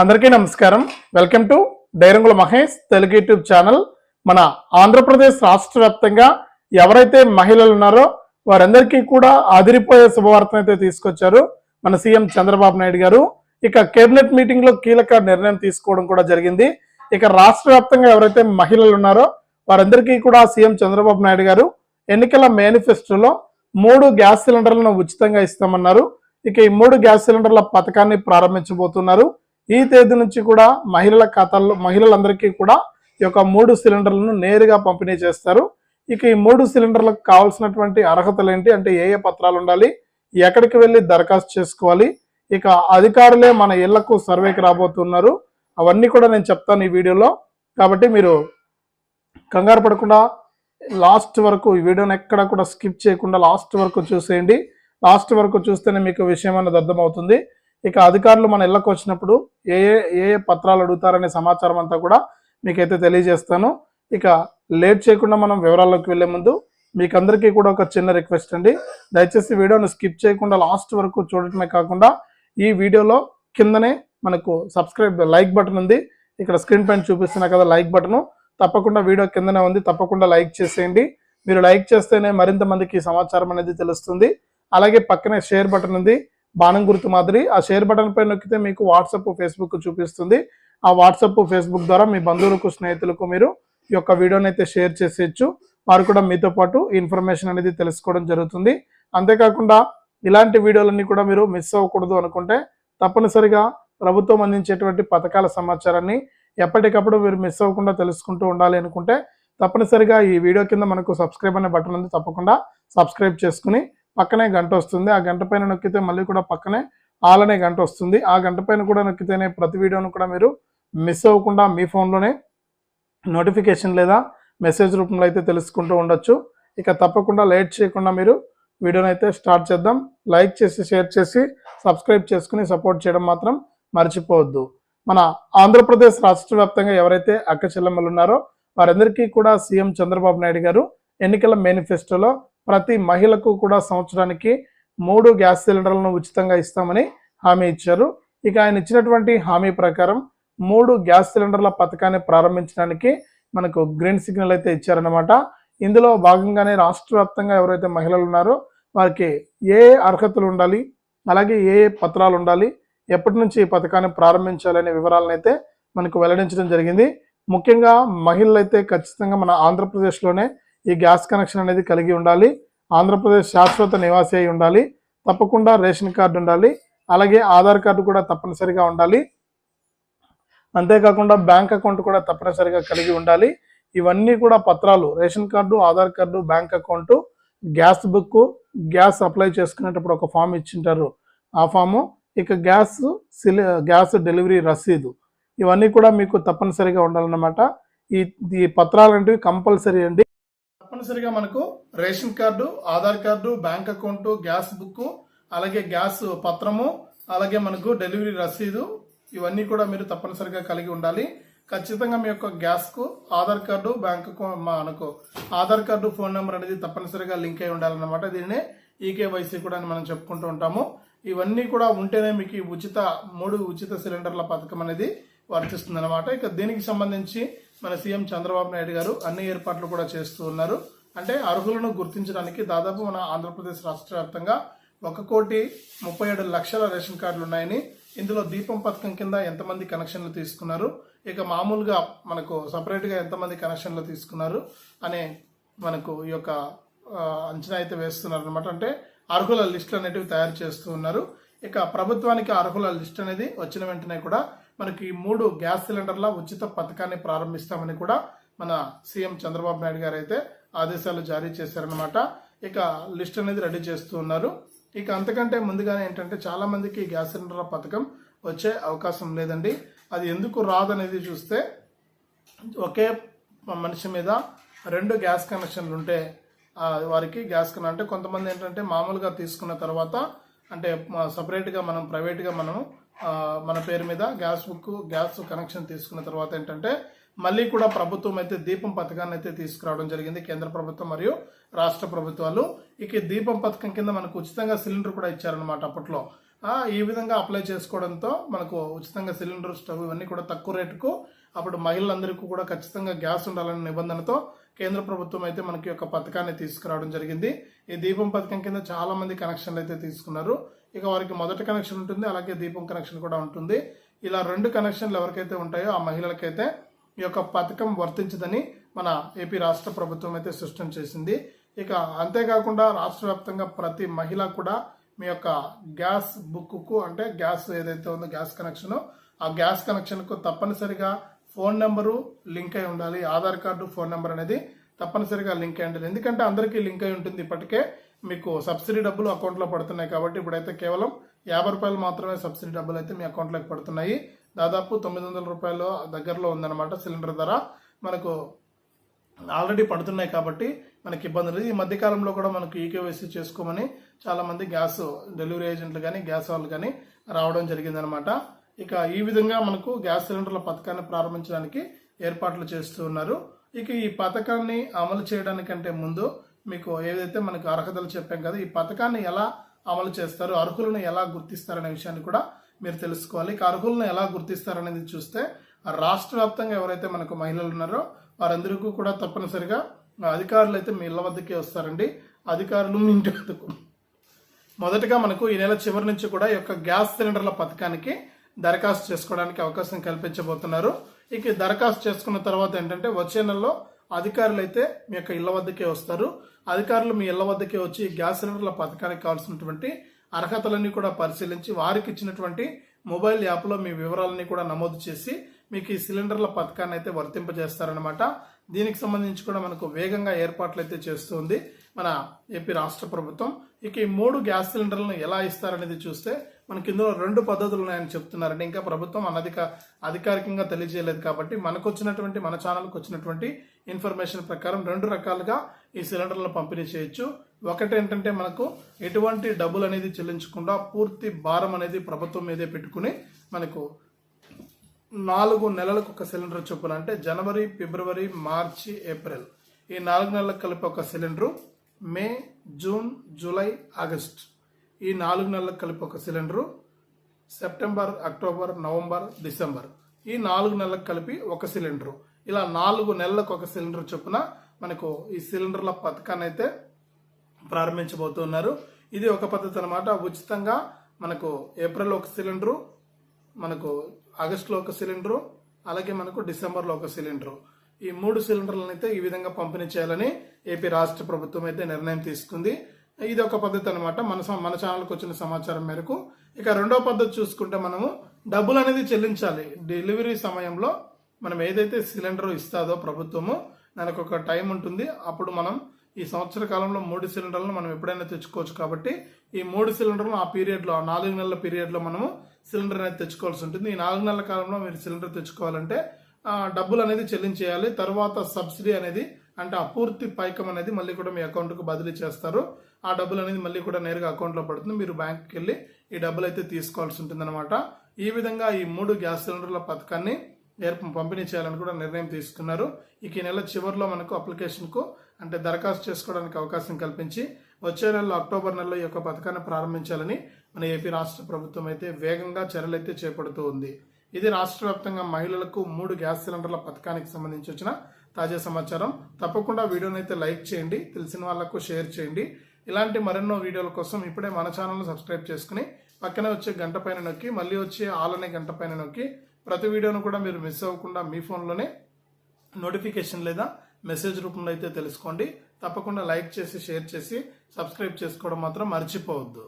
అందరికీ నమస్కారం. Welcome to Dairangula Mahesh Telugu YouTube channel. మన ఆంధ్రప్రదేశ్ రాష్ట్ర వ్యాప్తంగా ఎవరైతే మహిళలు ఉన్నారో వారందరికీ కూడా అదిరిపోయే శుభవార్తను అయితే తీసుకొచ్చారు మన సీఎం చంద్రబాబు నాయుడు గారు. ఇక కేబినెట్ మీటింగ్లో కీలక నిర్ణయం తీసుకోవడం కూడా జరిగింది. ఇక రాష్ట్ర వ్యాప్తంగా ఎవరైతే మహిళలు ఉన్నారో వారందరికీ కూడా సీఎం చంద్రబాబు నాయుడు గారు ఎన్నికల మేనిఫెస్టోలో మూడు గ్యాస్ సిలిండర్లను ఉచితంగా ఇస్తామన్నారు. ఇక ఈ మూడు గ్యాస్ సిలిండర్ల పథకాన్ని ప్రారంభించబోతున్నారు. ఈ తేదీ నుంచి కూడా మహిళల ఖాతాల్లో మహిళలందరికీ కూడా ఈ యొక్క మూడు సిలిండర్లను నేరుగా పంపిణీ చేస్తారు. ఇక ఈ మూడు సిలిండర్లకు కావాల్సినటువంటి అర్హతలు ఏంటి? అంటే ఏ ఏ పత్రాలు ఉండాలి? ఎక్కడికి వెళ్ళి దరఖాస్తు చేసుకోవాలి? ఇక అధికారులే మన ఇళ్ళకు సర్వేకి రాబోతున్నారు. అవన్నీ కూడా నేను చెప్తాను ఈ వీడియోలో. కాబట్టి మీరు కంగారు పడకుండా లాస్ట్ వరకు ఈ వీడియోని ఎక్కడ కూడా స్కిప్ చేయకుండా లాస్ట్ వరకు చూసేయండి. లాస్ట్ వరకు చూస్తేనే మీకు విషయం అనేది అర్థమవుతుంది. ఇక అధికారులు మన ఇళ్ళకు వచ్చినప్పుడు ఏ ఏ ఏ ఏ పత్రాలు అడుగుతారనే సమాచారం అంతా కూడా మీకైతే తెలియజేస్తాను. ఇక లేట్ చేయకుండా మనం వివరాల్లోకి వెళ్ళే ముందు మీకు అందరికీ కూడా ఒక చిన్న రిక్వెస్ట్ అండి. దయచేసి వీడియోను స్కిప్ చేయకుండా లాస్ట్ వరకు చూడటమే కాకుండా ఈ వీడియోలో కిందనే మనకు సబ్స్క్రైబ్ లైక్ బటన్ ఉంది. ఇక్కడ స్క్రీన్ పైన చూపిస్తున్నా కదా లైక్ బటను. తప్పకుండా వీడియో కిందనే ఉంది. తప్పకుండా లైక్ చేసేయండి. మీరు లైక్ చేస్తేనే మరింత మందికి సమాచారం అనేది తెలుస్తుంది. అలాగే పక్కనే షేర్ బటన్ ఉంది. బాణం గుర్తు మాదిరి ఆ షేర్ బటన్ పై నొక్కితే మీకు వాట్సాప్ ఫేస్బుక్ చూపిస్తుంది. ఆ వాట్సాప్ ఫేస్బుక్ ద్వారా మీ బంధువులకు స్నేహితులకు మీరు ఈ యొక్క వీడియోని అయితే షేర్ చేసేయచ్చు. వారు కూడా మీతో పాటు ఇన్ఫర్మేషన్ అనేది తెలుసుకోవడం జరుగుతుంది. అంతేకాకుండా ఇలాంటి వీడియోలన్నీ కూడా మీరు మిస్ అవ్వకూడదు అనుకుంటే తప్పనిసరిగా ప్రభుత్వం అందించేటువంటి పథకాల సమాచారాన్ని ఎప్పటికప్పుడు మీరు మిస్ అవ్వకుండా తెలుసుకుంటూ ఉండాలి అనుకుంటే తప్పనిసరిగా ఈ వీడియో కింద మనకు సబ్స్క్రైబ్ అనే బటన్ ఉంది తప్పకుండా సబ్స్క్రైబ్ చేసుకుని పక్కనే గంట వస్తుంది. ఆ గంట పైన నొక్కితే మళ్ళీ కూడా పక్కనే ఆల్ అనే గంట వస్తుంది. ఆ గంట పైన కూడా నొక్కితేనే ప్రతి వీడియోను కూడా మీరు మిస్ అవ్వకుండా మీ ఫోన్లోనే నోటిఫికేషన్ లేదా మెసేజ్ రూపంలో అయితే తెలుసుకుంటూ ఉండొచ్చు. ఇక తప్పకుండా లేట్ చేయకుండా మీరు వీడియోని అయితే స్టార్ట్ చేద్దాం. లైక్ చేసి షేర్ చేసి సబ్స్క్రైబ్ చేసుకుని సపోర్ట్ చేయడం మాత్రం మర్చిపోవద్దు. మన ఆంధ్రప్రదేశ్ రాష్ట్ర వ్యాప్తంగా ఎవరైతే అక్క చెల్లెమ్మలు ఉన్నారో వారందరికీ కూడా సీఎం చంద్రబాబు నాయుడు గారు ఎన్నికల మేనిఫెస్టోలో ప్రతి మహిళకు కూడా సంవత్సరానికి మూడు గ్యాస్ సిలిండర్లను ఉచితంగా ఇస్తామని హామీ ఇచ్చారు. ఇక ఆయన ఇచ్చినటువంటి హామీ ప్రకారం మూడు గ్యాస్ సిలిండర్ల పథకాన్ని ప్రారంభించడానికి మనకు గ్రీన్ సిగ్నల్ అయితే ఇచ్చారనమాట ఇందులో భాగంగానే రాష్ట్ర వ్యాప్తంగా ఎవరైతే మహిళలు ఉన్నారో వారికి ఏ అర్హతలు ఉండాలి అలాగే ఏ ఏ పత్రాలు ఉండాలి ఎప్పటి నుంచి ఈ పథకాన్ని ప్రారంభించాలనే వివరాలను అయితే మనకు వెల్లడించడం జరిగింది. ముఖ్యంగా మహిళలు అయితే ఖచ్చితంగా మన ఆంధ్రప్రదేశ్లోనే ఈ గ్యాస్ కనెక్షన్ అనేది కలిగి ఉండాలి. ఆంధ్రప్రదేశ్ శాశ్వత నివాసి అయి ఉండాలి. తప్పకుండా రేషన్ కార్డు ఉండాలి. అలాగే ఆధార్ కార్డు కూడా తప్పనిసరిగా ఉండాలి. అంతేకాకుండా బ్యాంక్ అకౌంట్ కూడా తప్పనిసరిగా కలిగి ఉండాలి. ఇవన్నీ కూడా పత్రాలు ration card Aadhaar card bank account gas book gas apply చేసుకునేటప్పుడు ఒక ఫామ్ ఇచ్చింటారు. ఆ ఫాము ఇక గ్యాస్ సిలి గ్యాస్ డెలివరీ రసీదు. ఇవన్నీ కూడా మీకు తప్పనిసరిగా ఉండాలన్నమాట. ఈ ఈ పత్రాలు అంటే కంపల్సరీ అండి. తప్పనిసరిగా మనకు ration card Aadhaar card bank account gas book అలాగే గ్యాస్ పత్రము అలాగే మనకు డెలివరీ రసీదు ఇవన్నీ కూడా మీరు తప్పనిసరిగా కలిగి ఉండాలి. ఖచ్చితంగా మీ యొక్క గ్యాస్కు ఆధార్ కార్డు బ్యాంక్ అకౌంట్ మనకు ఆధార్ కార్డు ఫోన్ నెంబర్ అనేది తప్పనిసరిగా లింక్ అయి ఉండాలన్నమాట. దీన్నే ఈకేవైసీ కూడా అని మనం చెప్పుకుంటూ ఉంటాము. ఇవన్నీ కూడా ఉంటేనే మీకు ఉచిత మూడు ఉచిత సిలిండర్ల పథకం అనేది వర్తిస్తుంది అనమాట ఇక దీనికి సంబంధించి మన సీఎం చంద్రబాబు నాయుడు గారు అన్ని ఏర్పాట్లు కూడా చేస్తూ ఉన్నారు. అంటే అర్హులను గుర్తించడానికి దాదాపు మన ఆంధ్రప్రదేశ్ రాష్ట్ర వ్యాప్తంగా ఒక కోటి ముప్పై ఏడు లక్షల రేషన్ కార్డులు ఉన్నాయని ఇందులో దీపం పథకం కింద ఎంతమంది కనెక్షన్లు తీసుకున్నారు ఇక మామూలుగా మనకు సపరేట్గా ఎంతమంది కనెక్షన్లు తీసుకున్నారు అనే మనకు ఈ యొక్క అంచనా అయితే వేస్తున్నారు అనమాట అంటే అర్హుల లిస్టులు అనేటివి తయారు చేస్తూ ఉన్నారు. ఇక ప్రభుత్వానికి అర్హుల లిస్ట్ అనేది వచ్చిన వెంటనే కూడా మనకి మూడు గ్యాస్ సిలిండర్ల ఉచిత పథకాన్ని ప్రారంభిస్తామని కూడా మన సీఎం చంద్రబాబు నాయుడు గారు అయితే ఆదేశాలు జారీ చేశారనమాట ఇక లిస్ట్ అనేది రెడీ చేస్తూ ఉన్నారు. ఇక అంతకంటే ముందుగానే ఏంటంటే చాలా మందికి గ్యాస్ సిలిండర్ల పథకం వచ్చే అవకాశం లేదండి. అది ఎందుకు రాదనేది చూస్తే ఒకే మనిషి మీద రెండు గ్యాస్ కనెక్షన్లు ఉంటే వారికి గ్యాస్ కనెక్షన్ అంటే కొంతమంది ఏంటంటే మామూలుగా తీసుకున్న తర్వాత అంటే సపరేట్గా మనం ప్రైవేట్గా మనము మన పేరు మీద గ్యాస్ బుక్ గ్యాస్ కనెక్షన్ తీసుకున్న తర్వాత ఏంటంటే మళ్ళీ కూడా ప్రభుత్వం అయితే దీపం పథకాన్ని అయితే తీసుకురావడం జరిగింది కేంద్ర ప్రభుత్వం మరియు రాష్ట్ర ప్రభుత్వాలు. ఇక దీపం పథకం కింద మనకు ఉచితంగా సిలిండర్ కూడా ఇచ్చారనమాట అప్పట్లో. ఈ విధంగా అప్లై చేసుకోవడంతో మనకు ఉచితంగా సిలిండర్ స్టవ్ ఇవన్నీ కూడా తక్కువ రేటుకు అప్పుడు మహిళలందరికీ కూడా ఖచ్చితంగా గ్యాస్ ఉండాలనే నిబంధనతో కేంద్ర ప్రభుత్వం అయితే మనకి ఒక పథకాన్ని తీసుకురావడం జరిగింది. ఈ దీపం పథకం కింద చాలా మంది కనెక్షన్లు అయితే తీసుకున్నారు. ఇక వారికి మొదటి కనెక్షన్ ఉంటుంది అలాగే దీపం కనెక్షన్ కూడా ఉంటుంది. ఇలా రెండు కనెక్షన్లు ఎవరికైతే ఉంటాయో ఆ మహిళలకైతే ఈ యొక్క పథకం వర్తించదని మన ఏపీ రాష్ట్ర ప్రభుత్వం అయితే స్పష్టం చేసింది. ఇక అంతేకాకుండా రాష్ట్ర వ్యాప్తంగా ప్రతి మహిళ కూడా మీ యొక్క గ్యాస్ బుక్కు అంటే గ్యాస్ ఏదైతే ఉందో గ్యాస్ కనెక్షన్ ఆ గ్యాస్ కనెక్షన్కు తప్పనిసరిగా ఫోన్ నెంబరు లింక్ అయి ఉండాలి. ఆధార్ కార్డు ఫోన్ నెంబర్ అనేది తప్పనిసరిగా లింక్ అయి ఉండాలి. ఎందుకంటే అందరికీ లింక్ అయి ఉంటుంది ఇప్పటికే. మీకు సబ్సిడీ డబ్బులు అకౌంట్లో పడుతున్నాయి కాబట్టి ఇప్పుడైతే కేవలం యాభై రూపాయలు మాత్రమే సబ్సిడీ డబ్బులు అయితే మీ అకౌంట్లోకి పడుతున్నాయి. దాదాపు తొమ్మిది వందల రూపాయలు దగ్గరలో ఉందన్నమాట సిలిండర్ ధర. మనకు ఆల్రెడీ పడుతున్నాయి కాబట్టి మనకి ఇబ్బంది లేదు. ఈ మధ్యకాలంలో కూడా మనకు ఈకేవైసీ చేసుకోమని చాలామంది గ్యాస్ డెలివరీ ఏజెంట్లు కానీ గ్యాస్ వాళ్ళు కానీ రావడం జరిగిందనమాట ఇక ఈ విధంగా మనకు గ్యాస్ సిలిండర్ల పథకాన్ని ప్రారంభించడానికి ఏర్పాట్లు చేస్తూ ఉన్నారు. ఇక ఈ పథకాన్ని అమలు చేయడానికంటే ముందు మీకు ఏదైతే మనకు అర్హతలు చెప్పాం కదా ఈ పథకాన్ని ఎలా అమలు చేస్తారు అర్హులను ఎలా గుర్తిస్తారనే విషయాన్ని కూడా మీరు తెలుసుకోవాలి. అర్హులను ఎలా గుర్తిస్తారనేది చూస్తే రాష్ట్ర వ్యాప్తంగా ఎవరైతే మనకు మహిళలు ఉన్నారో వారందరికీ కూడా తప్పనిసరిగా అధికారులు అయితే మీ ఇళ్ళ వద్దకే వస్తారండి. అధికారులు మీ ఇంటి వద్దకు. మొదటగా మనకు ఈ నెల చివరి నుంచి కూడా ఈ యొక్క గ్యాస్ సిలిండర్ల పథకానికి దరఖాస్తు చేసుకోవడానికి అవకాశం కల్పించబోతున్నారు. ఇక దరఖాస్తు చేసుకున్న తర్వాత ఏంటంటే వచ్చే నెలలో అధికారులు అయితే మీ యొక్క ఇళ్ళ వద్దకే వస్తారు. అధికారులు మీ ఇళ్ళ వద్దకే వచ్చి గ్యాస్ సిలిండర్ల పథకానికి కావాల్సినటువంటి అర్హతలన్నీ కూడా పరిశీలించి వారికి ఇచ్చినటువంటి మొబైల్ యాప్లో మీ వివరాలన్నీ కూడా నమోదు చేసి మీకు ఈ సిలిండర్ల పథకాన్ని అయితే వర్తింపజేస్తారనమాట దీనికి సంబంధించి కూడా మనకు వేగంగా ఏర్పాట్లు అయితే చేస్తుంది మన ఏపీ రాష్ట్ర ప్రభుత్వం. ఇక ఈ మూడు గ్యాస్ సిలిండర్లను ఎలా ఇస్తారనేది చూస్తే మనకి ఇందులో రెండు పద్ధతులు ఉన్నాయని చెప్తున్నారండి. ఇంకా ప్రభుత్వం అనధిక అధికారికంగా తెలియజేయలేదు కాబట్టి మనకు వచ్చినటువంటి మన ఛానల్కి వచ్చినటువంటి ఇన్ఫర్మేషన్ ప్రకారం రెండు రకాలుగా ఈ సిలిండర్లను పంపిణీ చేయొచ్చు. ఒకటి ఏంటంటే మనకు ఎటువంటి డబ్బులు అనేది చెల్లించకుండా పూర్తి భారం అనేది ప్రభుత్వం మీదే పెట్టుకుని మనకు నాలుగు నెలలకు ఒక సిలిండర్ చొప్పున అంటే జనవరి ఫిబ్రవరి మార్చి ఏప్రిల్. ఈ నాలుగు నెలలకు కలిపి ఒక cylinder May June July August. ఈ నాలుగు నెలలకు కలిపి ఒక cylinder September October November December. ఈ నాలుగు నెలలకు కలిపి ఒక సిలిండరు. ఇలా నాలుగు నెలలకు ఒక సిలిండర్ చొప్పున మనకు ఈ సిలిండర్ల పథకాన్ని అయితే ప్రారంభించబోతున్నారు. ఇది ఒక పద్ధతి అనమాట ఉచితంగా మనకు ఏప్రిల్ ఒక సిలిండరు మనకు ఆగస్టులో ఒక సిలిండరు అలాగే మనకు డిసెంబర్లో ఒక సిలిండరు. ఈ మూడు సిలిండర్లను అయితే ఈ విధంగా పంపిణీ చేయాలని ఏపీ రాష్ట్ర ప్రభుత్వం అయితే నిర్ణయం తీసుకుంది. ఇది ఒక పద్ధతి అనమాట మన మన ఛానల్కి వచ్చిన సమాచారం మేరకు. ఇక రెండో పద్ధతి చూసుకుంటే మనము డబ్బులు అనేది చెల్లించాలి. డెలివరీ సమయంలో మనం ఏదైతే సిలిండర్ ఇస్తాదో ప్రభుత్వము దానికి ఒక టైం ఉంటుంది. అప్పుడు మనం ఈ సంవత్సర కాలంలో మూడు సిలిండర్లను మనం ఎప్పుడైనా తెచ్చుకోవచ్చు కాబట్టి ఈ మూడు సిలిండర్లు ఆ పీరియడ్లో ఆ నాలుగు నెలల పీరియడ్లో మనము సిలిండర్ అనేది తెచ్చుకోవాల్సి ఉంటుంది. ఈ నాలుగు నెలల కాలంలో మీరు సిలిండర్ తెచ్చుకోవాలంటే డబ్బులు అనేది చెల్లించేయాలి. తర్వాత సబ్సిడీ అనేది అంటే అపూర్తి పైకం అనేది మళ్ళీ కూడా మీ అకౌంట్కు బదిలీ చేస్తారు. ఆ డబ్బులు అనేది మళ్ళీ కూడా నేరుగా అకౌంట్లో పడుతుంది. మీరు బ్యాంక్కి వెళ్ళి ఈ డబ్బులు అయితే తీసుకోవాల్సి ఉంటుందన్నమాట. ఈ విధంగా ఈ మూడు గ్యాస్ సిలిండర్ల పథకాన్ని ఏర్ప పంపిణీ చేయాలని కూడా నిర్ణయం తీసుకున్నారు. ఇక ఈ నెల చివరిలో మనకు అప్లికేషన్కు అంటే దరఖాస్తు చేసుకోవడానికి అవకాశం కల్పించి వచ్చే నెలలో అక్టోబర్ నెలలో ఈ యొక్క పథకాన్ని ప్రారంభించాలని మన ఏపీ రాష్ట్ర ప్రభుత్వం అయితే వేగంగా చర్యలు అయితే చేపడుతూ ఉంది. ఇది రాష్ట్ర వ్యాప్తంగా మహిళలకు మూడు గ్యాస్ సిలిండర్ల పథకానికి సంబంధించి వచ్చిన తాజా సమాచారం. తప్పకుండా వీడియోని అయితే లైక్ చేయండి తెలిసిన వాళ్ళకు షేర్ చేయండి. ఇలాంటి మరెన్నో వీడియోల కోసం ఇప్పుడే మన ఛానల్ను సబ్స్క్రైబ్ చేసుకుని పక్కనే వచ్చే గంట పైన నొక్కి మళ్ళీ వచ్చే ఆల్ అనే గంట పైన నొక్కి ప్రతి వీడియోను కూడా మీరు మిస్ అవ్వకుండా మీ ఫోన్లోనే నోటిఫికేషన్ లేదా మెసేజ్ రూపంలో అయితే తెలుసుకోండి. తప్పకుండా లైక్ చేసి షేర్ చేసి సబ్స్క్రైబ్ చేసుకోవడం మాత్రం మర్చిపోవద్దు.